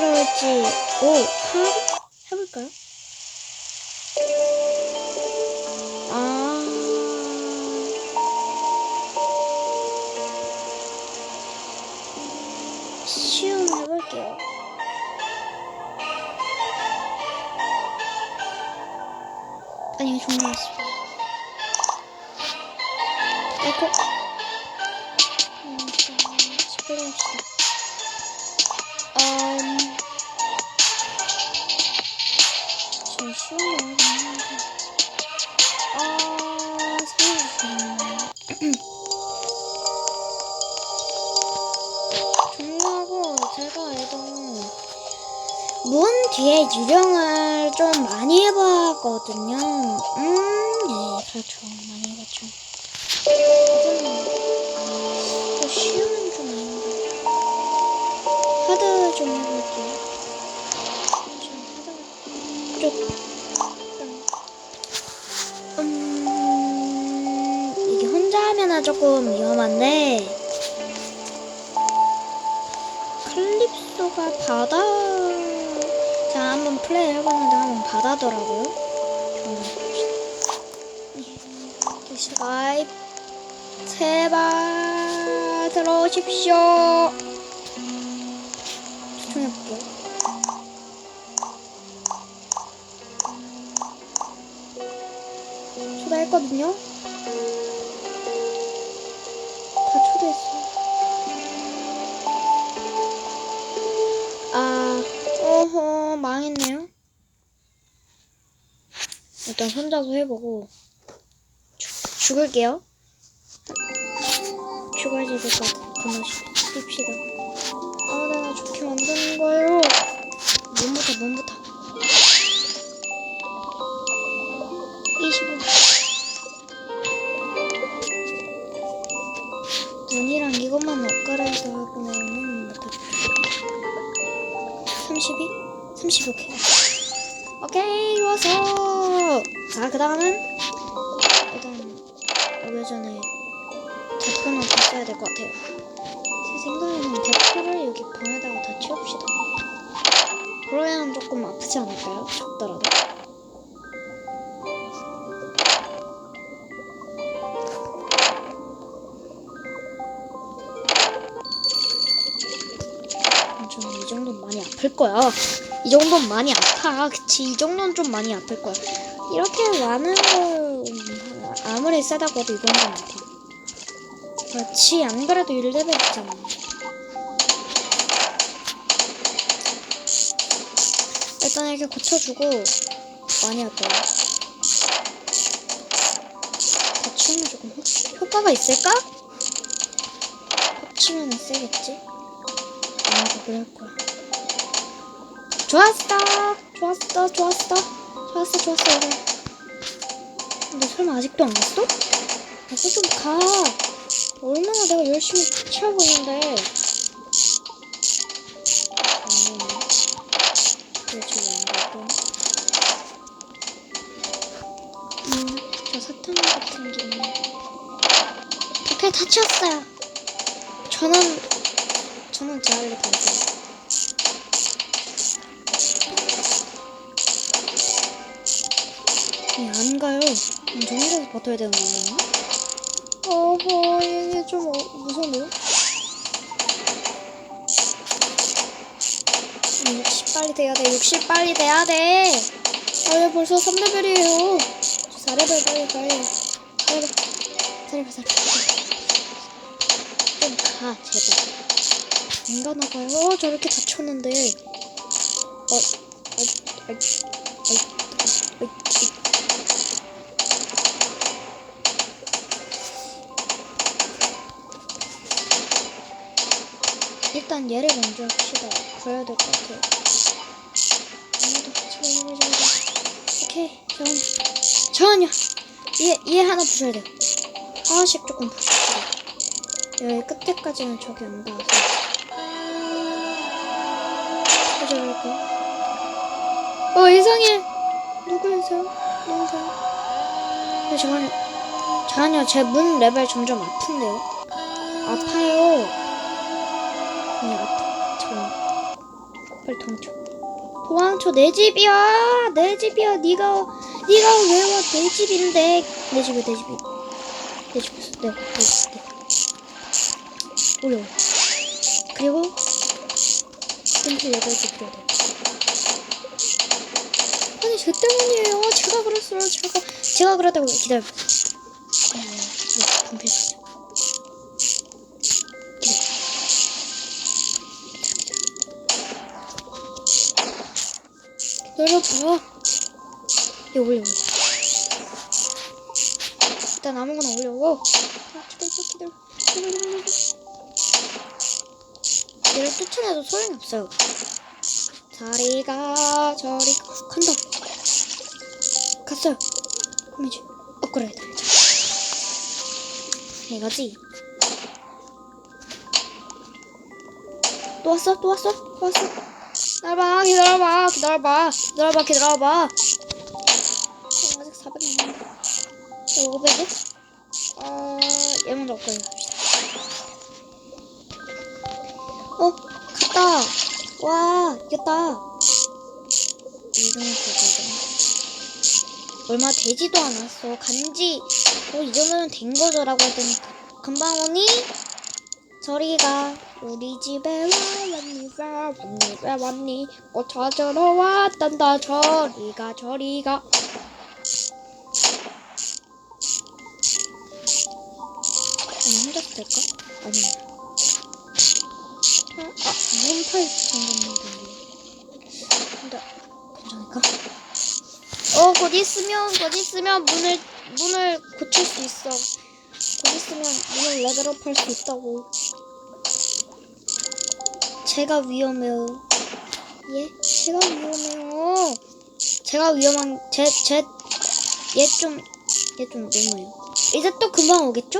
들어올지, 오, 하, 해볼까요? 아, 쉬운 해볼게요. 아니, 종료했습니다. 에코. 음, 집에 갑시다. 음, 아, 살려주세요. 종료하고 제가 알던 문 뒤에 유령을 좀 많이 해봤거든요. 음, 네, 그렇죠. 많이 해봤죠. 조금 위험한데 칼립소가 바다 제가 한번 플레이 해봤는데 한번 바다더라고요. 봅시다. 스카이프 제발 들어오십시오. 초청해볼게요. 초대했거든요. 어허, 망했네요. 일단 혼자서 해보고 죽, 죽을게요. 같아. 그나시 핍시다. 아, 내가 좋게 만드는 거예요. 몸부터, 몸부터. 25. 눈이랑 이것만 업그레이드 하고는 못해. 32? 30오 케이. 오케이, 좋았어. 자, 그 다음은 일단 오기 전에 대포는 다 써야 될 것 같아요. 제 생각에는 대포를 여기 방에다가 다 채웁시다. 그러면 조금 아프지 않을까요? 적더라도. 저는 이 정도는 많이 아플 거야. 이 정도는 많이 아파. 그치? 이 정도는 좀 많이 아플 거야. 이렇게 많은 걸 음, 아무리 세다고 해도 이건 좀 아파. 그렇지. 안 그래도 1레벨 있잖아. 일단 이렇게 고쳐주고 많이 할 거야. 고치면 조금 효, 효과가 있을까? 고치면 세겠지? 아마도 그럴 거야. 좋았어, 좋았어, 좋았어, 좋았어, 좋았어, 이거. 근데 설마 아직도 안 갔어? 가서 좀 가. 얼마나 내가 열심히 치하고 있는데. 가고? 음, 저 사탕 같은 게 있네. 오케이, 다 치웠어요. 저는 저는 제 할일 다 했어요. 가요. 저 혼자서 버텨야 되는 거예요? 어허, 이게 좀 어, 무서운데요? 60 빨리 돼야 돼. 60 빨리 돼야 돼. 아, 왜 벌써 3레벨이에요? 4레벨 빨리 빨리. 4레벨. 4레벨 4레벨. 좀 가, 제발. 안 가나 봐요. 어, 저렇게 다쳤는데. 어, 어, 어, 일단 얘를 먼저 합시다. 그래야 될 것 같아요. 아무도 같이 먹어보자. 오케이, 전, 전혀. 얘, 얘 하나 부셔야 돼요. 하나씩 조금 부십시다. 여기 끝에까지는 저기 안 닿아서. 저럴까? 어 이상해. 누구세요? 누구세요? 네, 잠깐요. 잠깐요. 제 문 레벨 점점 아픈데요? 아파요. 빨리 도망쳐. 도망쳐. 내 집이야. 내 집이야. 네가 네가 왜 와? 내 집인데. 내 집이 내 집이. 내 집이었어. 네. 내 집. 네. 올려. 그리고 펜틀 레벨도 필요해. 아니 제 때문이에요. 제가 그랬어요. 제가 제가 그랬다고 기다려. 네, 네, 분필 이거 올려. 일단 아무거나 올려. 자, 기다려 기다려. 기다려 기다려. 얘를 쫓아내도 소용이 없어요. 자리가 저리 간다. 갔어요. 이제 업그레이드. 이거지. 또 왔어? 또 왔어? 또 왔어? 기다려봐, 기다려봐, 기다려봐, 기다려봐, 기다려봐. 500에? 어, 얘 먼저 업그레이드 합시다. 어, 갔다. 와, 이겼다. 이거는 그거잖아. 얼마 되지도 않았어. 간지, 뭐, 이 정도면 된 거죠 라고 했더니, 금방 오니? 저리가, 우리 집에 와, 왔니, 왜 왔니, 왜 왔니? 꽃 찾으러 왔단다, 저리가, 저리가. 아, 몸팔 잠깐만. 근데 괜찮을까? 어, 곧 있으면, 곧 있으면 문을, 문을 고칠 수 있어. 곧 있으면 문을 레벨업 할 수 있다고. 제가 위험해요. 예? 제가 위험해요. 제가 위험한, 제, 제, 얘 좀, 얘 좀 너무해요. 이제 또 금방 오겠죠?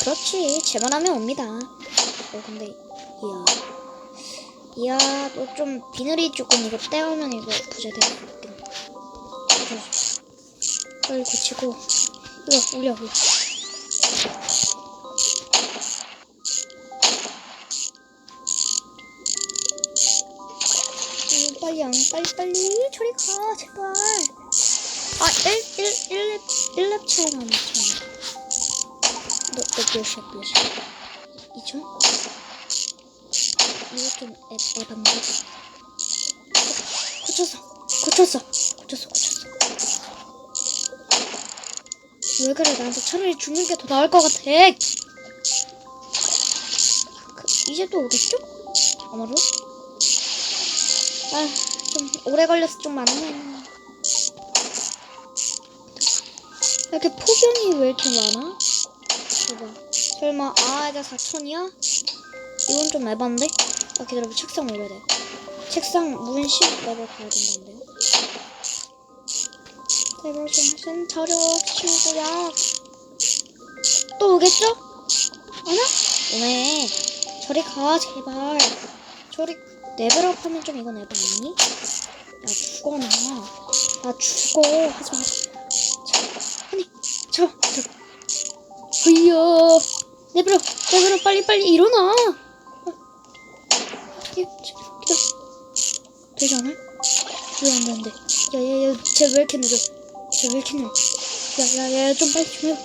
그렇지. 제만 하면 옵니다. 어, 근데, 이야. 이야, 너 좀 비늘이 조금 이거 떼우면 이거 부재될 것 같긴. 빨리 고치고. 이거 올려, 올려. 음, 빨리 안, 빨리, 빨리. 저리 가, 제발. 아, 1, 1, 1렙, 1렙 차이가 안 나잖아. 너, 너 몇이야, 몇이야? 2천? 좀 애, 에반데? 고쳤어. 고쳤어. 고쳤어. 고쳤어. 왜 그래? 나한테 차라리 죽는 게 더 나을 것 같아. 그, 이제 또 오겠죠? 아마도? 아, 좀 오래 걸려서 좀 많네. 이렇게 폭염이 왜 이렇게 많아? 봐봐. 설마, 아, 이제 4천이야? 이건 좀 에반데? 아, 기다려봐. 책상 올려야 돼. 책상 문신 레벨 가야 된다는데요? 제발 좀 센터력 친구야. 또 오겠죠? 오나? 오네. 저리 가, 제발. 저리, 레벨업 하면 좀 이건 에바 아니니? 야, 죽어, 나. 나 죽어. 하지 마. 자, 아니, 저, 저. 으이야. 레벨업, 레벨업, 빨리, 빨리 일어나. 되지 않아? 왜 안 되는데? 야, 야, 야, 쟤왜 이렇게 느려? 쟤왜 이렇게 느려? 야, 야, 야, 좀 빨리 좀 해.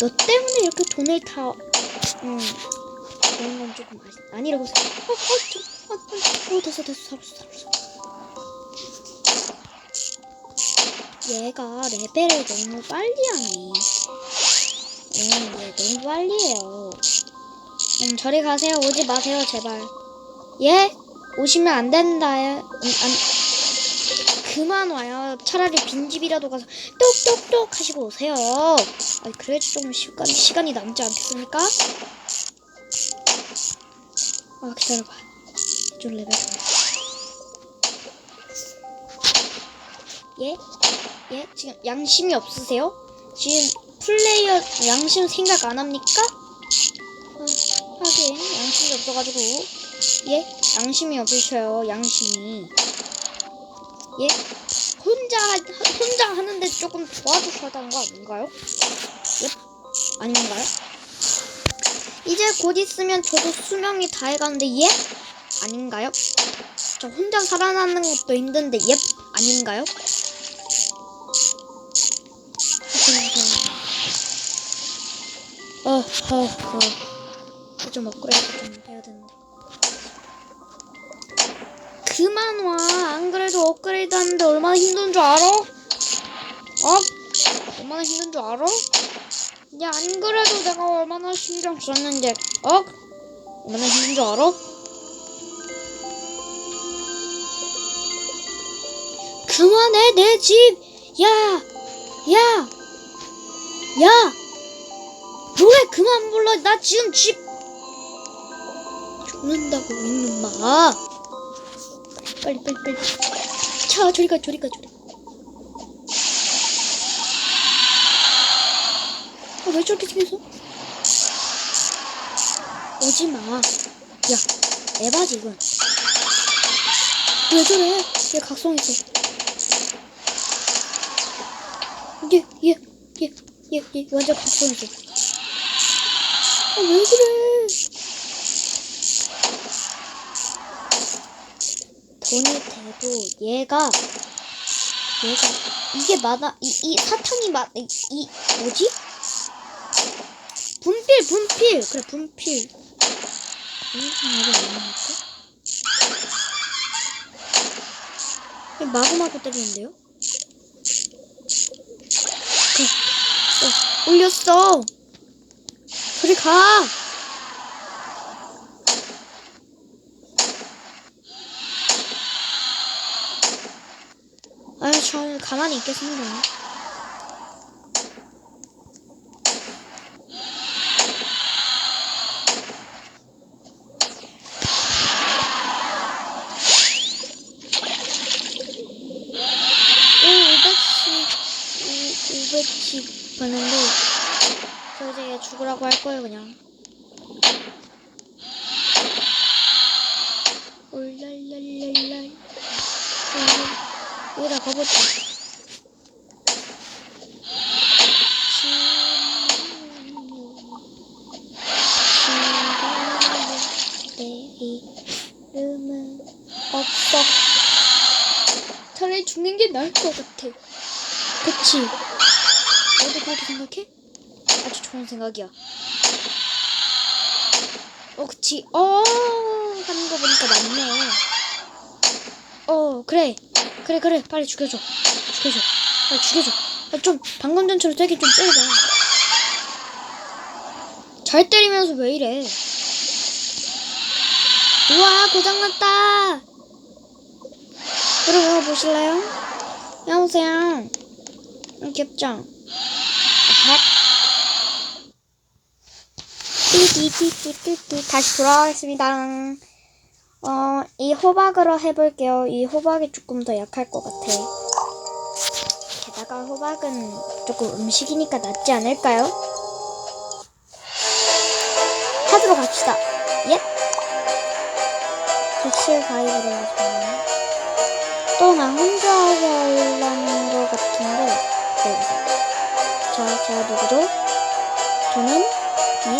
너 때문에 이렇게 돈을 다, 음, 그런 건 조금 아니, 아니라고 생각. 어, 어, 저, 어, 어, 어, 됐어, 됐어, 살았어, 살았어. 얘가 레벨을 너무 빨리 하네. 응, 얘 너무 빨리 해요. 음, 저리 가세요. 오지 마세요, 제발. 예? 오시면 안 된다. 음, 안, 그만 와요. 차라리 빈집이라도 가서 똑똑똑 하시고 오세요. 아니, 그래야지 좀 시간, 시간이 남지 않겠습니까? 아, 기다려봐. 좀 레벨 좀. 예? 예? 지금 양심이 없으세요? 지금 플레이어 양심 생각 안 합니까? 아, 하긴 양심이 없어가지고 예 양심이 없으셔요 양심이 예 혼자 하- 혼자 하는데 조금 도와주셔야 하는 거 아닌가요? 예 아닌가요? 이제 곧 있으면 저도 수명이 다 해가는데 예 아닌가요? 저 혼자 살아남는 것도 힘든데 예 아닌가요? 어, 어, 어. 좀 업그레이드 좀 해야 되는데. 그만 와. 안 그래도 업그레이드 하는데 얼마나 힘든 줄 알아? 어? 얼마나 힘든 줄 알아? 야, 안 그래도 내가 얼마나 신경 썼는데, 어? 얼마나 힘든 줄 알아? 그만해, 내 집! 야! 야! 야! 뭐해 그만 불러 나 지금 집 죽는다고 이놈아 빨리 빨리 빨리. 차 저리 가 저리 가 저리. 아왜 저렇게 생겼어 오지마. 야 에바지 이건. 왜 저래? 얘 각성 있어. 얘얘얘얘얘 완전 각성 있어. 아, 왜 그래? 돈이 돼도 얘가 얘가 이게 많아 이, 이 사탕이 많아 이, 이 뭐지? 분필 분필 그래 분필 음, 이거? 마구마구 때리는데요? 그래 어, 올렸어 저리 가! 아유, 저는 가만히 있겠습니다. 오, 500씩, 500씩 받는데, 저 이제 얘 죽으라고 할 거예요, 그냥. 올랄랄랄랄. 여기다 가보자. 내 이름은 없어. 게 나을 것 같아. 그치? 너도 그렇게 생각해? 아주 좋은 생각이야. 어, 그치. 어, 하는 거 보니까 맞네. 어, 그래. 그래, 그래. 빨리 죽여줘. 죽여줘. 빨리 죽여줘. 아, 좀, 방금 전처럼 되게 좀 때려봐. 잘 때리면서 왜 이래. 우와, 고장났다. 여러분, 보실래요? 여보세요. 음, 귀엽죠? 아핫. 띠띠띠띠띠띠 다시 돌아가겠습니다. 어, 이 호박으로 해볼게요. 이 호박이 조금 더 약할 것 같아. 게다가 호박은 조금 음식이니까 낫지 않을까요? 하도록 합시다. 예? 객실 가입을 해야죠. 또 나 혼자 하려는 것 같은데, 네. 자, 제가 누구죠? 저는, 예?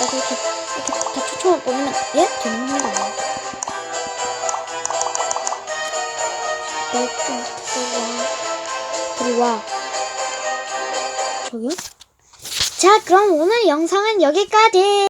이렇게, 이렇게 다 초청을 보내면, 예? 되는 겁니다. 좀, 들어와. 저기요? 자, 그럼 오늘 영상은 여기까지.